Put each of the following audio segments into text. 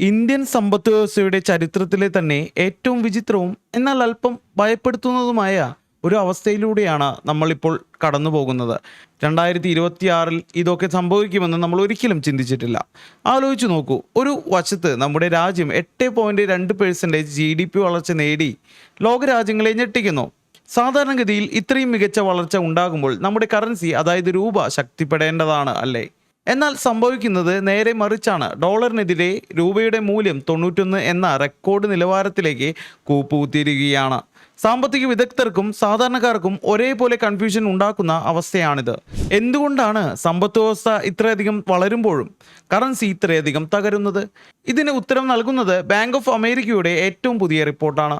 Indian സമ്പദ് വ്യവസ്ഥയുടെ ചരിത്രത്തിലെ തന്നെ ഏറ്റവും വിചിത്രവും എന്നാൽ അല്പം ഭയപ്പെടുത്തുന്നതുമായ ഒരു അവസ്ഥയിലൂടെയാണ് നമ്മളിപ്പോൾ കടന്നു പോകുന്നത് രണ്ടായിരത്തി ഇരുപത്തിയാറിൽ ഇതൊക്കെ സംഭവിക്കുമെന്ന് നമ്മൾ ഒരിക്കലും ചിന്തിച്ചിട്ടില്ല. ആലോചിച്ച് നോക്കൂ ഒരു വശത്ത് നമ്മുടെ രാജ്യം എട്ട് പോയിന്റ് രണ്ട് പേഴ്സന്റേജ് ജി ഡി പി വളർച്ച നേടി ലോകരാജ്യങ്ങളെ ഞെട്ടിക്കുന്നു. സാധാരണഗതിയിൽ ഇത്രയും മികച്ച വളർച്ച ഉണ്ടാകുമ്പോൾ നമ്മുടെ കറൻസി അതായത് രൂപ ശക്തിപ്പെടേണ്ടതാണ് അല്ലേ? എന്നാൽ സംഭവിക്കുന്നത് നേരെ മറിച്ചാണ്. ഡോളറിനെതിരെ രൂപയുടെ മൂല്യം തൊണ്ണൂറ്റൊന്ന് എന്ന റെക്കോർഡ് നിലവാരത്തിലേക്ക് കൂപ്പുകുത്തിയിരിക്കുകയാണ്. സാമ്പത്തിക വിദഗ്ധർക്കും സാധാരണക്കാർക്കും ഒരേപോലെ കൺഫ്യൂഷൻ ഉണ്ടാക്കുന്ന അവസ്ഥയാണിത്. എന്തുകൊണ്ടാണ് സമ്പത്ത് വ്യവസ്ഥ ഇത്രയധികം വളരുമ്പോഴും കറൻസി ഇത്രയധികം തകരുന്നത്? ഇതിന് ഉത്തരം നൽകുന്നത് ബാങ്ക് ഓഫ് അമേരിക്കയുടെ ഏറ്റവും പുതിയ റിപ്പോർട്ടാണ്.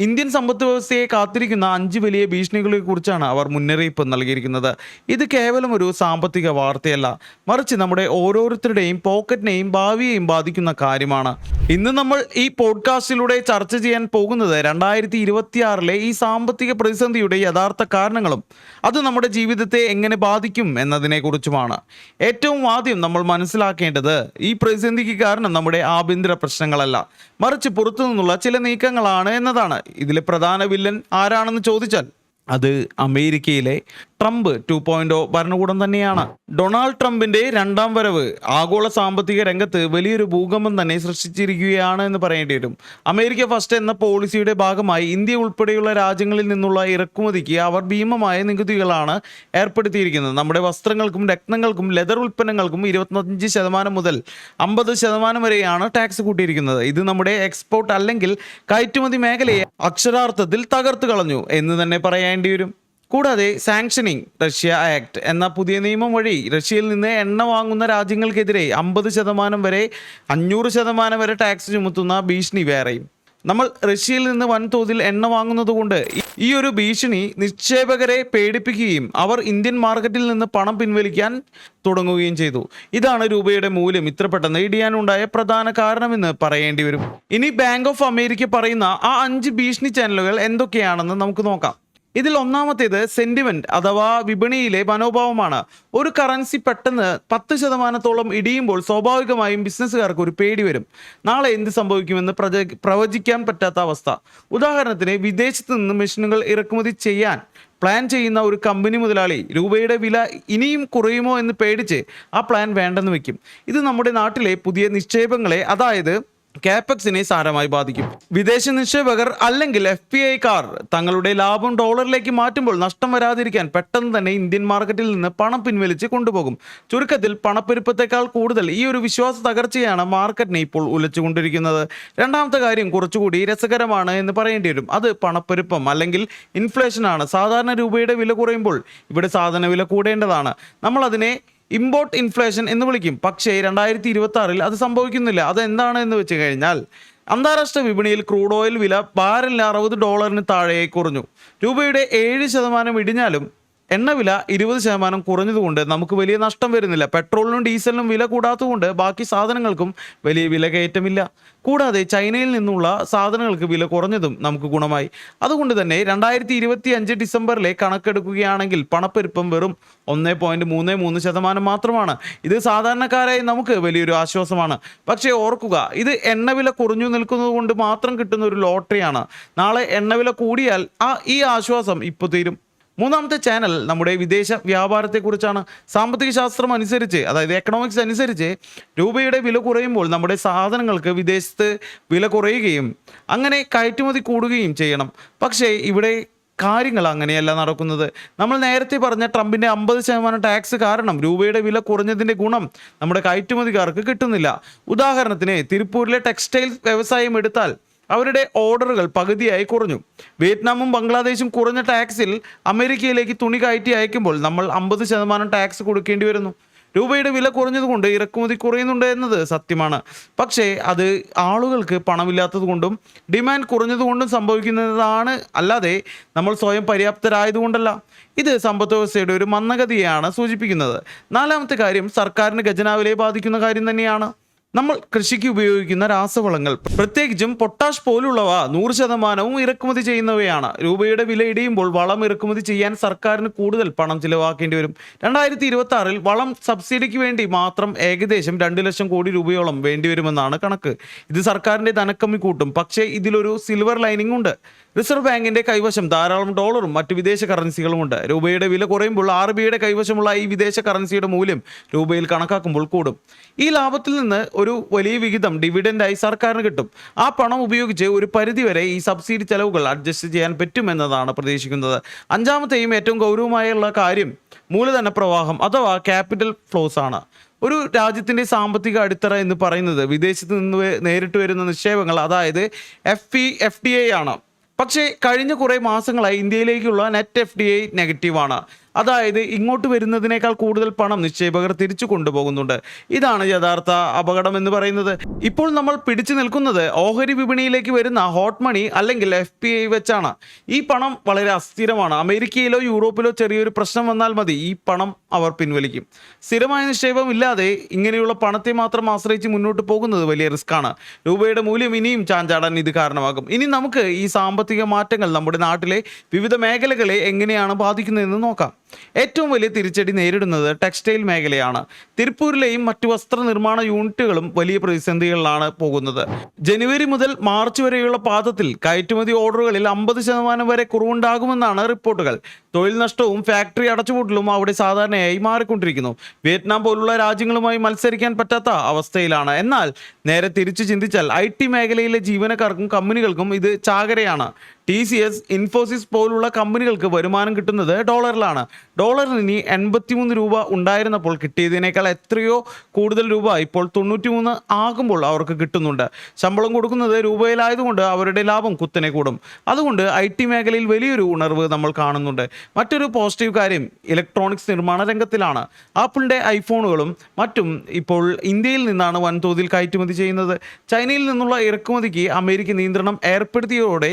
ഇന്ത്യൻ സമ്പദ് വ്യവസ്ഥയെ കാത്തിരിക്കുന്ന അഞ്ച് വലിയ ഭീഷണികളെ കുറിച്ചാണ് അവർ മുന്നറിയിപ്പ് നൽകിയിരിക്കുന്നത്. ഇത് കേവലം ഒരു സാമ്പത്തിക വാർത്തയല്ല. മറിച്ച് നമ്മുടെ ഓരോരുത്തരുടെയും പോക്കറ്റിനെയും ഭാവിയെയും ബാധിക്കുന്ന കാര്യമാണ്. ഇന്ന് നമ്മൾ ഈ പോഡ്കാസ്റ്റിലൂടെ ചർച്ച ചെയ്യാൻ പോകുന്നത് രണ്ടായിരത്തി ഇരുപത്തിയാറിലെ ഈ സാമ്പത്തിക പ്രതിസന്ധിയുടെ യഥാർത്ഥ കാരണങ്ങളും അത് നമ്മുടെ ജീവിതത്തെ എങ്ങനെ ബാധിക്കും എന്നതിനെ കുറിച്ചുമാണ് ഏറ്റവും ആദ്യം നമ്മൾ മനസ്സിലാക്കേണ്ടത് ഈ പ്രതിസന്ധിക്ക് കാരണം നമ്മുടെ ആഭ്യന്തര പ്രശ്നങ്ങളല്ല. മറിച്ച് പുറത്തു നിന്നുള്ള ചില നീക്കങ്ങളാണ് എന്നതാണ് ഇതിലെ പ്രധാന വില്ലൻ ആരാണെന്ന് ചോദിച്ചാൽ അത് അമേരിക്കയിലെ ട്രംപ് ടു പോയിന്റ് ഭരണകൂടം തന്നെയാണ്. ഡൊണാൾഡ് ട്രംപിന്റെ രണ്ടാം വരവ് ആഗോള സാമ്പത്തിക രംഗത്ത് വലിയൊരു ഭൂകമ്പം തന്നെ സൃഷ്ടിച്ചിരിക്കുകയാണ് എന്ന് പറയേണ്ടി വരും. അമേരിക്ക ഫസ്റ്റ് എന്ന പോളിസിയുടെ ഭാഗമായി ഇന്ത്യ ഉൾപ്പെടെയുള്ള രാജ്യങ്ങളിൽ നിന്നുള്ള ഇറക്കുമതിക്ക് അവർ ഭീമമായ നികുതികളാണ് ഏർപ്പെടുത്തിയിരിക്കുന്നത്. നമ്മുടെ വസ്ത്രങ്ങൾക്കും രത്നങ്ങൾക്കും ലെതർ ഉൽപ്പന്നങ്ങൾക്കും ഇരുപത്തഞ്ച് ശതമാനം മുതൽ അമ്പത് ശതമാനം വരെയാണ് ടാക്സ് കൂട്ടിയിരിക്കുന്നത്. ഇത് നമ്മുടെ എക്സ്പോർട്ട് അല്ലെങ്കിൽ കയറ്റുമതി മേഖലയെ അക്ഷരാർത്ഥത്തിൽ തകർത്തു കളഞ്ഞു എന്ന് തന്നെ പറയേണ്ടി വരും. കൂടാതെ സാങ്ഷനിങ് റഷ്യ ആക്ട് എന്ന പുതിയ നിയമം വഴി റഷ്യയിൽ നിന്ന് എണ്ണ വാങ്ങുന്ന രാജ്യങ്ങൾക്കെതിരെ അമ്പത് ശതമാനം വരെ അഞ്ഞൂറ് ശതമാനം വരെ ടാക്സ് ചുമത്തുന്ന ഭീഷണി വേറെയും. നമ്മൾ റഷ്യയിൽ നിന്ന് വൻതോതിൽ എണ്ണ വാങ്ങുന്നതുകൊണ്ട് ഈ ഒരു ഭീഷണി നിക്ഷേപകരെ പേടിപ്പിക്കുകയും അവർ ഇന്ത്യൻ മാർക്കറ്റിൽ നിന്ന് പണം പിൻവലിക്കാൻ തുടങ്ങുകയും ചെയ്തു. ഇതാണ് രൂപയുടെ മൂല്യം. ഇത്ര പെട്ടെന്ന് ഇടിയാനുണ്ടായ പ്രധാന കാരണമെന്ന് പറയേണ്ടി വരും. ഇനി ബാങ്ക് ഓഫ് അമേരിക്ക പറയുന്ന ആ അഞ്ച് ഭീഷണി ചാനലുകൾ എന്തൊക്കെയാണെന്ന് നമുക്ക് നോക്കാം. ഇതിൽ ഒന്നാമത്തേത് സെന്റിമെന്റ് അഥവാ വിപണിയിലെ മനോഭാവമാണ്. ഒരു കറൻസി പെട്ടെന്ന് പത്ത് ശതമാനത്തോളം ഇടിയുമ്പോൾ സ്വാഭാവികമായും ബിസിനസ്സുകാർക്ക് ഒരു പേടി വരും. നാളെ എന്ത് സംഭവിക്കുമെന്ന് പ്രജ പ്രവചിക്കാൻ പറ്റാത്ത അവസ്ഥ. ഉദാഹരണത്തിന് വിദേശത്ത് നിന്ന് മെഷീനുകൾ ഇറക്കുമതി ചെയ്യാൻ പ്ലാൻ ചെയ്യുന്ന ഒരു കമ്പനി മുതലാളി രൂപയുടെ വില ഇനിയും കുറയുമോ എന്ന് പേടിച്ച് ആ പ്ലാൻ വേണ്ടെന്ന് വെക്കും. ഇത് നമ്മുടെ നാട്ടിലെ പുതിയ നിക്ഷേപങ്ങളെ അതായത് കാപ്പക്സിനെ സാരമായി ബാധിക്കും. വിദേശ നിക്ഷേപകർ അല്ലെങ്കിൽ എഫ് പി ഐക്കാർ തങ്ങളുടെ ലാഭം ഡോളറിലേക്ക് മാറ്റുമ്പോൾ നഷ്ടം വരാതിരിക്കാൻ പെട്ടെന്ന് തന്നെ ഇന്ത്യൻ മാർക്കറ്റിൽ നിന്ന് പണം പിൻവലിച്ച് കൊണ്ടുപോകും. ചുരുക്കത്തിൽ പണപ്പെരുപ്പത്തെക്കാൾ കൂടുതൽ ഈ ഒരു വിശ്വാസ തകർച്ചയാണ് മാർക്കറ്റിനെ ഇപ്പോൾ ഉലച്ചുകൊണ്ടിരിക്കുന്നത്. രണ്ടാമത്തെ കാര്യം കുറച്ചുകൂടി രസകരമാണ് എന്ന് പറയേണ്ടി വരും. അത് പണപ്പെരുപ്പം അല്ലെങ്കിൽ ഇൻഫ്ലേഷനാണ് സാധാരണ രൂപയുടെ വില കുറയുമ്പോൾ ഇവിടെ സാധന വില കൂടേണ്ടതാണ്. നമ്മൾ അതിനെ ഇമ്പോർട്ട് ഇൻഫ്ലേഷൻ എന്ന് വിളിക്കും. പക്ഷേ രണ്ടായിരത്തി ഇരുപത്തി ആറിൽ അത് സംഭവിക്കുന്നില്ല. അത് എന്താണ് എന്ന് വെച്ച് കഴിഞ്ഞാൽ അന്താരാഷ്ട്ര വിപണിയിൽ ക്രൂഡ് ഓയിൽ വില ബാരലിന് അറുപത് ഡോളറിന് താഴെ കുറഞ്ഞു. രൂപയുടെ ഏഴ് ശതമാനം ഇടിഞ്ഞാലും എണ്ണവില ഇരുപത് ശതമാനം കുറഞ്ഞതുകൊണ്ട് നമുക്ക് വലിയ നഷ്ടം വരുന്നില്ല. പെട്രോളിനും ഡീസലിനും വില കൂടാത്തതുകൊണ്ട് ബാക്കി സാധനങ്ങൾക്കും വലിയ വില കയറ്റമില്ല കൂടാതെ ചൈനയിൽ നിന്നുള്ള സാധനങ്ങൾക്ക് വില കുറഞ്ഞതും നമുക്ക് ഗുണമായി. അതുകൊണ്ട് തന്നെ രണ്ടായിരത്തി ഇരുപത്തി അഞ്ച് ഡിസംബറിലെ കണക്കെടുക്കുകയാണെങ്കിൽ പണപ്പെരുപ്പം വെറും ഒന്ന് പോയിന്റ് മൂന്ന് മൂന്ന് ശതമാനം മാത്രമാണ്. ഇത് സാധാരണക്കാരായി നമുക്ക് വലിയൊരു ആശ്വാസമാണ്. പക്ഷേ ഓർക്കുക ഇത് എണ്ണവില കുറഞ്ഞു നിൽക്കുന്നത് കൊണ്ട് മാത്രം കിട്ടുന്ന ഒരു ലോട്ടറിയാണ്. നാളെ എണ്ണവില കൂടിയാൽ ആ ഈ ആശ്വാസം ഇപ്പോൾ തീരും. മൂന്നാമത്തെ ചാനൽ നമ്മുടെ വിദേശ വ്യാപാരത്തെക്കുറിച്ചാണ്. സാമ്പത്തിക ശാസ്ത്രം അനുസരിച്ച് അതായത് എക്കണോമിക്സ് അനുസരിച്ച് രൂപയുടെ വില കുറയുമ്പോൾ നമ്മുടെ സാധനങ്ങൾക്ക് വിദേശത്ത് വില കുറയുകയും അങ്ങനെ കയറ്റുമതി കൂടുകയും ചെയ്യണം. പക്ഷേ ഇവിടെ കാര്യങ്ങൾ അങ്ങനെയല്ല നടക്കുന്നത്. നമ്മൾ നേരത്തെ പറഞ്ഞ ട്രംപിന്റെ അമ്പത് ശതമാനം ടാക്സ് കാരണം രൂപയുടെ വില കുറഞ്ഞതിന്റെ ഗുണം നമ്മുടെ കയറ്റുമതിക്കാർക്ക് കിട്ടുന്നില്ല. ഉദാഹരണത്തിന് തിരുപ്പൂരിലെ ടെക്സ്റ്റൈൽ വ്യവസായം എടുത്താൽ അവരുടെ ഓർഡറുകൾ പകുതിയായി കുറഞ്ഞു. വിയറ്റ്നാമും ബംഗ്ലാദേശും കുറഞ്ഞ ടാക്സിൽ അമേരിക്കയിലേക്ക് തുണി കയറ്റി അയക്കുമ്പോൾ നമ്മൾ അമ്പത് ശതമാനം ടാക്സ് കൊടുക്കേണ്ടി വരുന്നു. രൂപയുടെ വില കുറഞ്ഞതുകൊണ്ട് ഇറക്കുമതി കുറയുന്നുണ്ട് എന്നത് സത്യമാണ്. പക്ഷേ അത് ആളുകൾക്ക് പണമില്ലാത്തതുകൊണ്ടും ഡിമാൻഡ് കുറഞ്ഞതുകൊണ്ടും സംഭവിക്കുന്നതാണ്. അല്ലാതെ നമ്മൾ സ്വയം പര്യാപ്തരായതുകൊണ്ടല്ല. ഇത് സമ്പദ് വ്യവസ്ഥയുടെ ഒരു മന്ദഗതിയാണ് സൂചിപ്പിക്കുന്നത്. നാലാമത്തെ കാര്യം സർക്കാരിന് ഖജനാവിലെ ബാധിക്കുന്ന കാര്യം തന്നെയാണ്. നമ്മൾ കൃഷിക്ക് ഉപയോഗിക്കുന്ന രാസവളങ്ങൾ. പ്രത്യേകിച്ചും പൊട്ടാഷ് പോലുള്ളവ നൂറ് ശതമാനവും ഇറക്കുമതി ചെയ്യുന്നവയാണ്. രൂപയുടെ വില ഇടിയുമ്പോൾ വളം ഇറക്കുമതി ചെയ്യാൻ സർക്കാരിന് കൂടുതൽ പണം ചിലവാക്കേണ്ടി വരും. രണ്ടായിരത്തി ഇരുപത്തി ആറിൽ വളം സബ്സിഡിക്ക് വേണ്ടി മാത്രം ഏകദേശം രണ്ട് ലക്ഷം കോടി രൂപയോളം വേണ്ടിവരുമെന്നാണ് കണക്ക്. ഇത് സർക്കാരിന്റെ ധനക്കമ്മി കൂട്ടും. പക്ഷേ ഇതിലൊരു സിൽവർ ലൈനിങ് ഉണ്ട്. റിസർവ് ബാങ്കിന്റെ കൈവശം ധാരാളം ഡോളറും മറ്റ് വിദേശ കറൻസികളും ഉണ്ട്. രൂപയുടെ വില കുറയുമ്പോൾ ആർ ബിയുടെ കൈവശമുള്ള ഈ വിദേശ കറൻസിയുടെ മൂല്യം രൂപയിൽ കണക്കാക്കുമ്പോൾ കൂടും. ഈ ലാഭത്തിൽ നിന്ന് ഒരു വലിയ വിഹിതം ഡിവിഡൻഡായി സർക്കാരിന് കിട്ടും. ആ പണം ഉപയോഗിച്ച് ഒരു പരിധിവരെ ഈ സബ്സിഡി ചെലവുകൾ അഡ്ജസ്റ്റ് ചെയ്യാൻ പറ്റുമെന്നതാണ് പ്രതീക്ഷിക്കുന്നത്. അഞ്ചാമത്തെയും ഏറ്റവും ഗൗരവമായുള്ള കാര്യം മൂലധന പ്രവാഹം അഥവാ ക്യാപിറ്റൽ ഫ്ലോസ് ആണ്. ഒരു രാജ്യത്തിന്റെ സാമ്പത്തിക അടിത്തറ എന്ന് പറയുന്നത് വിദേശത്ത് നിന്ന് നേരിട്ട് വരുന്ന നിക്ഷേപങ്ങൾ അതായത് F E F D I ആണ്. പക്ഷേ കഴിഞ്ഞ കുറേ മാസങ്ങളായി ഇന്ത്യയിലേക്കുള്ള നെറ്റ് എഫ് ഡി ഐ നെഗറ്റീവാണ് അതായത് ഇങ്ങോട്ട് വരുന്നതിനേക്കാൾ കൂടുതൽ പണം നിക്ഷേപകർ തിരിച്ചു കൊണ്ടുപോകുന്നുണ്ട്. ഇതാണ് യഥാർത്ഥ അപകടം എന്ന് പറയുന്നത്. ഇപ്പോൾ നമ്മൾ പിടിച്ചു നിൽക്കുന്നത് ഓഹരി വിപണിയിലേക്ക് വരുന്ന ഹോട്ട് മണി അല്ലെങ്കിൽ എഫ് പി ഐ വെച്ചാണ്. ഈ പണം വളരെ അസ്ഥിരമാണ്. അമേരിക്കയിലോ യൂറോപ്പിലോ ചെറിയൊരു പ്രശ്നം വന്നാൽ മതി. ഈ പണം അവർ പിൻവലിക്കും. സ്ഥിരമായ നിക്ഷേപം ഇല്ലാതെ ഇങ്ങനെയുള്ള പണത്തെ മാത്രം ആശ്രയിച്ച് മുന്നോട്ട് പോകുന്നത് വലിയ റിസ്ക് ആണ്. രൂപയുടെ മൂല്യം ഇനിയും ചാഞ്ചാടാൻ ഇത് കാരണമാകും. ഇനി നമുക്ക് ഈ സാമ്പത്തിക മാറ്റങ്ങൾ നമ്മുടെ നാട്ടിലെ വിവിധ മേഖലകളെ എങ്ങനെയാണ് ബാധിക്കുന്നതെന്ന് നോക്കാം. ഏറ്റവും വലിയ തിരിച്ചടി നേരിടുന്നത് ടെക്സ്റ്റൈൽ മേഖലയാണ്. തിരുപ്പൂരിലെയും മറ്റു വസ്ത്രനിർമ്മാണ യൂണിറ്റുകളും വലിയ പ്രതിസന്ധികളിലാണ് പോകുന്നത്. ജനുവരി മുതൽ മാർച്ച് വരെയുള്ള പാദത്തിൽ കയറ്റുമതി ഓർഡറുകളിൽ അമ്പത് ശതമാനം വരെ കുറവുണ്ടാകുമെന്നാണ് റിപ്പോർട്ടുകൾ. തൊഴിൽ നഷ്ടവും ഫാക്ടറി അടച്ചുപൂട്ടലും അവിടെ സാധാരണയായി മാറിക്കൊണ്ടിരിക്കുന്നു. വിയറ്റ്നാം പോലുള്ള രാജ്യങ്ങളുമായി മത്സരിക്കാൻ പറ്റാത്ത അവസ്ഥയിലാണ്. എന്നാൽ നേരെ തിരിച്ചു ചിന്തിച്ചാൽ ഐ മേഖലയിലെ ജീവനക്കാർക്കും കമ്പനികൾക്കും ഇത് ചാകരയാണ്. ടി സി എസ് ഇൻഫോസിസ് പോലുള്ള കമ്പനികൾക്ക് വരുമാനം കിട്ടുന്നത് ഡോളറിലാണ്. ഡോളറിന് ഇനി എൺപത്തിമൂന്ന് രൂപ ഉണ്ടായിരുന്നപ്പോൾ കിട്ടിയതിനേക്കാൾ എത്രയോ കൂടുതൽ രൂപ ഇപ്പോൾ തൊണ്ണൂറ്റിമൂന്ന് ആകുമ്പോൾ അവർക്ക് കിട്ടുന്നുണ്ട്. ശമ്പളം കൊടുക്കുന്നത് രൂപയിലായതുകൊണ്ട് അവരുടെ ലാഭം കുത്തനെ കൂടും. അതുകൊണ്ട് ഐ ടി മേഖലയിൽ വലിയൊരു ഉണർവ് നമ്മൾ കാണുന്നുണ്ട്. മറ്റൊരു പോസിറ്റീവ് കാര്യം ഇലക്ട്രോണിക്സ് നിർമ്മാണ രംഗത്തിലാണ്. ആപ്പിളിന്റെ ഐഫോണുകളും മറ്റും ഇപ്പോൾ ഇന്ത്യയിൽ നിന്നാണ് വൻതോതിൽ കയറ്റുമതി ചെയ്യുന്നത്. ചൈനയിൽ നിന്നുള്ള ഇറക്കുമതിക്ക് അമേരിക്ക നിയന്ത്രണം ഏർപ്പെടുത്തിയതോടെ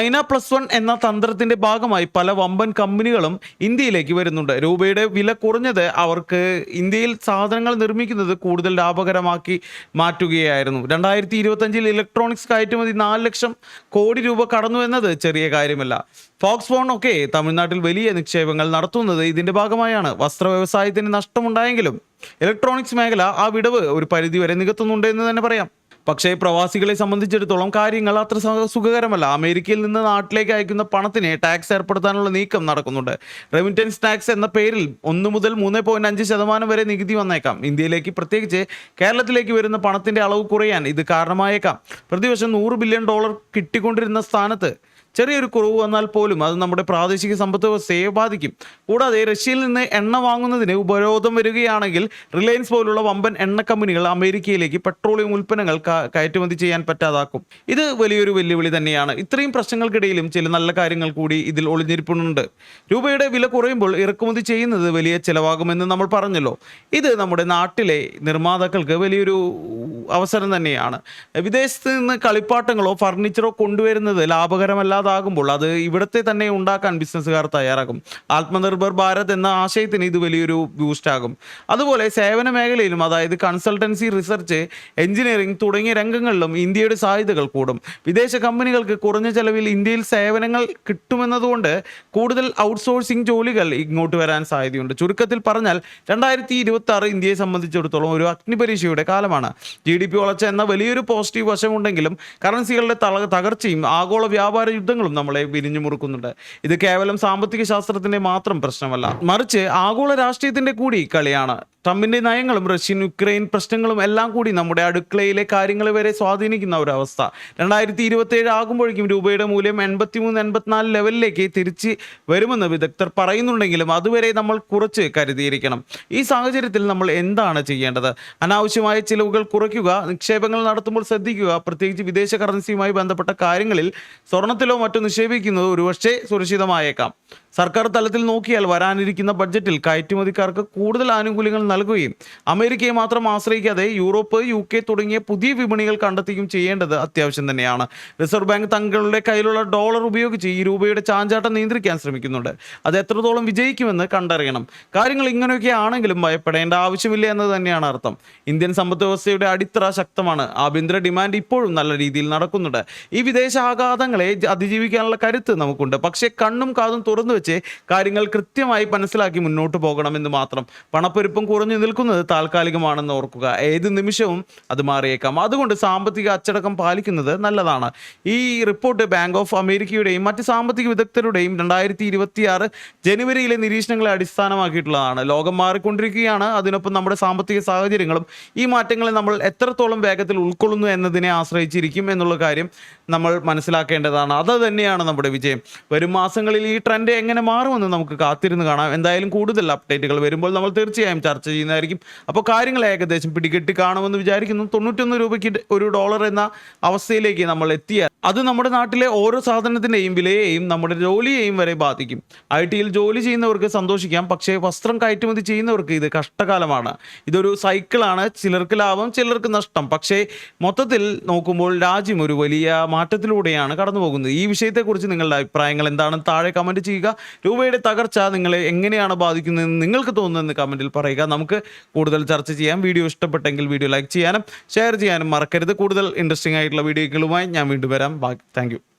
ചൈന പ്ലസ് വൺ എന്ന തന്ത്രത്തിന്റെ ഭാഗമായി പല വമ്പൻ കമ്പനികളും ഇന്ത്യയിലേക്ക് വരുന്നുണ്ട്. രൂപയുടെ വില കുറഞ്ഞത് അവർക്ക് ഇന്ത്യയിൽ സാധനങ്ങൾ നിർമ്മിക്കുന്നത് കൂടുതൽ ലാഭകരമാക്കി മാറ്റുകയായിരുന്നു. രണ്ടായിരത്തി ഇരുപത്തഞ്ചിൽ ഇലക്ട്രോണിക്സ് കയറ്റുമതി നാല് ലക്ഷം കോടി രൂപ കടന്നു എന്നത് ചെറിയ കാര്യമല്ല. ഫോക്സ് ഫോൺ ഒക്കെ തമിഴ്നാട്ടിൽ വലിയ നിക്ഷേപങ്ങൾ നടത്തുന്നത് ഇതിന്റെ ഭാഗമായാണ്. വസ്ത്ര വ്യവസായത്തിന് നഷ്ടമുണ്ടായെങ്കിലും ഇലക്ട്രോണിക്സ് മേഖല ആ വിടവ് ഒരു പരിധിവരെ നികത്തുന്നുണ്ട് എന്ന് തന്നെ പറയാം. പക്ഷേ പ്രവാസികളെ സംബന്ധിച്ചിടത്തോളം കാര്യങ്ങൾ അത്ര സുഖകരമല്ല. അമേരിക്കയിൽ നിന്ന് നാട്ടിലേക്ക് അയക്കുന്ന പണത്തിന് ടാക്സ് ഏർപ്പെടുത്താനുള്ള നീക്കം നടക്കുന്നുണ്ട്. റെമിറ്റൻസ് ടാക്സ് എന്ന പേരിൽ ഒന്ന് മുതൽ മൂന്ന് പോയിന്റ് അഞ്ച് ശതമാനം വരെ നികുതി വന്നേക്കാം. ഇന്ത്യയിലേക്ക് പ്രത്യേകിച്ച് കേരളത്തിലേക്ക് വരുന്ന പണത്തിന്റെ അളവ് കുറയാൻ ഇത് കാരണമായേക്കാം. പ്രതിവർഷം നൂറ് ബില്യൺ ഡോളർ കിട്ടിക്കൊണ്ടിരുന്ന സ്ഥാനത്ത് ചെറിയൊരു കുറവ് വന്നാൽ പോലും അത് നമ്മുടെ പ്രാദേശിക സമ്പത്ത് വ്യവസ്ഥയെ ബാധിക്കും. കൂടാതെ റഷ്യയിൽ നിന്ന് എണ്ണ വാങ്ങുന്നതിന് ഉപരോധം വരികയാണെങ്കിൽ റിലയൻസ് പോലുള്ള വമ്പൻ എണ്ണ കമ്പനികൾ അമേരിക്കയിലേക്ക് പെട്രോളിയം ഉൽപ്പന്നങ്ങൾ കയറ്റുമതി ചെയ്യാൻ പറ്റാതാക്കും. ഇത് വലിയൊരു വെല്ലുവിളി തന്നെയാണ്. ഇത്രയും പ്രശ്നങ്ങൾക്കിടയിലും ചില നല്ല കാര്യങ്ങൾ കൂടി ഇതിൽ ഒളിഞ്ഞിരിപ്പുണ്ട്. രൂപയുടെ വില കുറയുമ്പോൾ ഇറക്കുമതി ചെയ്യുന്നത് വലിയ ചിലവാകുമെന്ന് നമ്മൾ പറഞ്ഞല്ലോ. ഇത് നമ്മുടെ നാട്ടിലെ നിർമ്മാതാക്കൾക്ക് വലിയൊരു അവസരം തന്നെയാണ്. വിദേശത്ത് നിന്ന് കളിപ്പാട്ടങ്ങളോ ഫർണിച്ചറോ കൊണ്ടുവരുന്നത് ലാഭകരമല്ലാതാകുമ്പോൾ അത് ഇവിടത്തെ തന്നെ ഉണ്ടാക്കാൻ ബിസിനസ്സുകാർ തയ്യാറാകും. ആത്മനിർഭർ ഭാരത് എന്ന ആശയത്തിന് ഇത് വലിയൊരു ബൂസ്റ്റ് ആകും. അതുപോലെ സേവന മേഖലയിലും അതായത് കൺസൾട്ടൻസി റിസർച്ച് എഞ്ചിനീയറിംഗ് തുടങ്ങിയ രംഗങ്ങളിലും ഇന്ത്യയുടെ സാധ്യതകൾ കൂടും. വിദേശ കമ്പനികൾക്ക് കുറഞ്ഞ ചെലവിൽ ഇന്ത്യയിൽ സേവനങ്ങൾ കിട്ടുമെന്നതുകൊണ്ട് കൂടുതൽ ഔട്ട്സോഴ്സിംഗ് ജോലികൾ ഇങ്ങോട്ട് വരാൻ സാധ്യതയുണ്ട്. ചുരുക്കത്തിൽ പറഞ്ഞാൽ രണ്ടായിരത്തി ഇരുപത്തി ആറ് ഇന്ത്യയെ സംബന്ധിച്ചിടത്തോളം ഒരു അഗ്നിപരീക്ഷയുടെ കാലമാണ്. ജി ഡി പി വളർച്ച എന്ന വലിയൊരു പോസിറ്റീവ് വശമുണ്ടെങ്കിലും കറൻസികളുടെ തകർച്ചയും ആഗോള വ്യാപാര യുദ്ധങ്ങളും നമ്മളെ വിരിഞ്ഞു മുറുക്കുന്നുണ്ട്. ഇത് കേവലം സാമ്പത്തിക ശാസ്ത്രത്തിന്റെ മാത്രം പ്രശ്നമല്ല. മറിച്ച് ആഗോള രാഷ്ട്രീയത്തിന്റെ കൂടി കളിയാണ്. ട്രംപിന്റെ നയങ്ങളും റഷ്യൻ യുക്രൈൻ പ്രശ്നങ്ങളും എല്ലാം കൂടി നമ്മുടെ അടുക്കളയിലെ കാര്യങ്ങൾ വരെ സ്വാധീനിക്കുന്ന ഒരു അവസ്ഥ. രണ്ടായിരത്തി ഇരുപത്തി ഏഴ് ആകുമ്പോഴേക്കും രൂപയുടെ മൂല്യം എൺപത്തിമൂന്ന് എൺപത്തിനാല് ലെവലിലേക്ക് തിരിച്ച് വരുമെന്ന് വിദഗ്ധർ പറയുന്നുണ്ടെങ്കിലും അതുവരെ നമ്മൾ കുറച്ച് കരുതിയിരിക്കണം. ഈ സാഹചര്യത്തിൽ നമ്മൾ എന്താണ് ചെയ്യേണ്ടത്? അനാവശ്യമായ ചിലവുകൾ കുറയ്ക്കുക നിക്ഷേപങ്ങൾ നടത്തുമ്പോൾ ശ്രദ്ധിക്കുക പ്രത്യേകിച്ച് വിദേശ കറൻസിയുമായി ബന്ധപ്പെട്ട കാര്യങ്ങളിൽ സ്വർണത്തിലോ മറ്റോ നിക്ഷേപിക്കുന്നത് ഒരുപക്ഷെ സുരക്ഷിതമായേക്കാം. സർക്കാർ തലത്തിൽ നോക്കിയാൽ വരാനിരിക്കുന്ന ബഡ്ജറ്റിൽ കയറ്റുമതിക്കാർക്ക് കൂടുതൽ ആനുകൂല്യങ്ങൾ നൽകുകയും അമേരിക്കയെ മാത്രം ആശ്രയിക്കാതെ യൂറോപ്പ് യു കെ തുടങ്ങിയ പുതിയ വിപണികൾ കണ്ടെത്തുകയും ചെയ്യേണ്ടത് അത്യാവശ്യം തന്നെയാണ്. റിസർവ് ബാങ്ക് തങ്ങളുടെ കയ്യിലുള്ള ഡോളർ ഉപയോഗിച്ച് ഈ രൂപയുടെ ചാഞ്ചാട്ടം നിയന്ത്രിക്കാൻ ശ്രമിക്കുന്നുണ്ട്. അത് എത്രത്തോളം വിജയിക്കുമെന്ന് കണ്ടറിയണം. കാര്യങ്ങൾ ഇങ്ങനെയൊക്കെ ആണെങ്കിലും ഭയപ്പെടേണ്ട ആവശ്യമില്ല എന്നത് തന്നെയാണ് അർത്ഥം. ഇന്ത്യൻ സമ്പദ് വ്യവസ്ഥയുടെ അടിത്തറ ശക്തമാണ്. ആഭ്യന്തര ഡിമാൻഡ് ഇപ്പോഴും നല്ല രീതിയിൽ നടക്കുന്നുണ്ട്. ഈ വിദേശ ആഘാതങ്ങളെ ജ- അതിജീവിക്കാനുള്ള കരുത്ത് നമുക്കുണ്ട്. പക്ഷേ കണ്ണും കാതും തുറന്നു വെച്ച് കാര്യങ്ങൾ കൃത്യമായി മനസ്സിലാക്കി മുന്നോട്ട് പോകണമെന്ന് മാത്രം. പണപ്പെരുപ്പം കുറഞ്ഞു നിൽക്കുന്നത് താൽക്കാലികമാണെന്ന് ഓർക്കുക. ഏത് നിമിഷവും അത് മാറിയേക്കാം. അതുകൊണ്ട് സാമ്പത്തിക അച്ചടക്കം പാലിക്കുന്നത് നല്ലതാണ്. ഈ റിപ്പോർട്ട് ബാങ്ക് ഓഫ് അമേരിക്കയുടെയും മറ്റ് സാമ്പത്തിക വിദഗ്ധരുടെയും രണ്ടായിരത്തി ഇരുപത്തിയാറ് ജനുവരിയിലെ നിരീക്ഷണങ്ങളെ അടിസ്ഥാനമാക്കിയിട്ടുള്ളതാണ്. ലോകം മാറിക്കൊണ്ടിരിക്കുകയാണ്. അതിനൊപ്പം നമ്മുടെ സാമ്പത്തിക സാഹചര്യങ്ങളും ഈ മാറ്റങ്ങളെ നമ്മൾ എത്രത്തോളം വേഗത്തിൽ ഉൾക്കൊള്ളുന്നു എന്നതിനെ ആശ്രയിച്ചിരിക്കും എന്നുള്ള കാര്യം നമ്മൾ മനസ്സിലാക്കേണ്ടതാണ്. അത് തന്നെയാണ് നമ്മുടെ വിജയം. വരും മാസങ്ങളിൽ ഈ ട്രെൻഡ് എങ്ങനെ മാറുമെന്ന് നമുക്ക് കാത്തിരുന്ന് കാണാം. എന്തായാലും കൂടുതൽ അപ്ഡേറ്റുകൾ വരുമ്പോൾ നമ്മൾ തീർച്ചയായും ചർച്ച ചെയ്യുന്നതായിരിക്കും. അപ്പോൾ കാര്യങ്ങൾ ഏകദേശം പിടികെട്ടി കാണുമെന്ന് വിചാരിക്കുന്നു. തൊണ്ണൂറ്റൊന്ന് രൂപയ്ക്ക് ഒരു ഡോളർ എന്ന അവസ്ഥയിലേക്ക് നമ്മൾ എത്തിയാൽ അത് നമ്മുടെ നാട്ടിലെ ഓരോ സാധനത്തിന്റെയും വിലയെയും നമ്മുടെ ജോലിയെയും വരെ ബാധിക്കും. ഐ ടിയിൽ ജോലി ചെയ്യുന്നവർക്ക് സന്തോഷിക്കാം. പക്ഷേ വസ്ത്രം കയറ്റുമതി ചെയ്യുന്നവർക്ക് ഇത് കഷ്ടകാലമാണ്. ഇതൊരു സൈക്കിളാണ് ചിലർക്ക് ലാഭം ചിലർക്ക് നഷ്ടം. പക്ഷേ മൊത്തത്തിൽ നോക്കുമ്പോൾ രാജ്യം ഒരു വലിയ മാറ്റത്തിലൂടെയാണ് കടന്നു പോകുന്നത് ഈ വിഷയത്തെക്കുറിച്ച് നിങ്ങളുടെ അഭിപ്രായങ്ങൾ എന്താണെന്ന് താഴെ കമന്റ് ചെയ്യുക. രൂപയുടെ തകർച്ച നിങ്ങളെ എങ്ങനെയാണ് ബാധിക്കുന്നതെന്ന് നിങ്ങൾക്ക് തോന്നുന്നതെന്ന് കമന്റിൽ പറയുക. നമുക്ക് കൂടുതൽ ചർച്ച ചെയ്യാം. വീഡിയോ ഇഷ്ടപ്പെട്ടെങ്കിൽ വീഡിയോ ലൈക്ക് ചെയ്യാനും ഷെയർ ചെയ്യാനും മറക്കരുത്. കൂടുതൽ ഇൻട്രസ്റ്റിംഗ് ആയിട്ടുള്ള വീഡിയോകളുമായി ഞാൻ വീണ്ടും വരാം. ബാക്കി താങ്ക്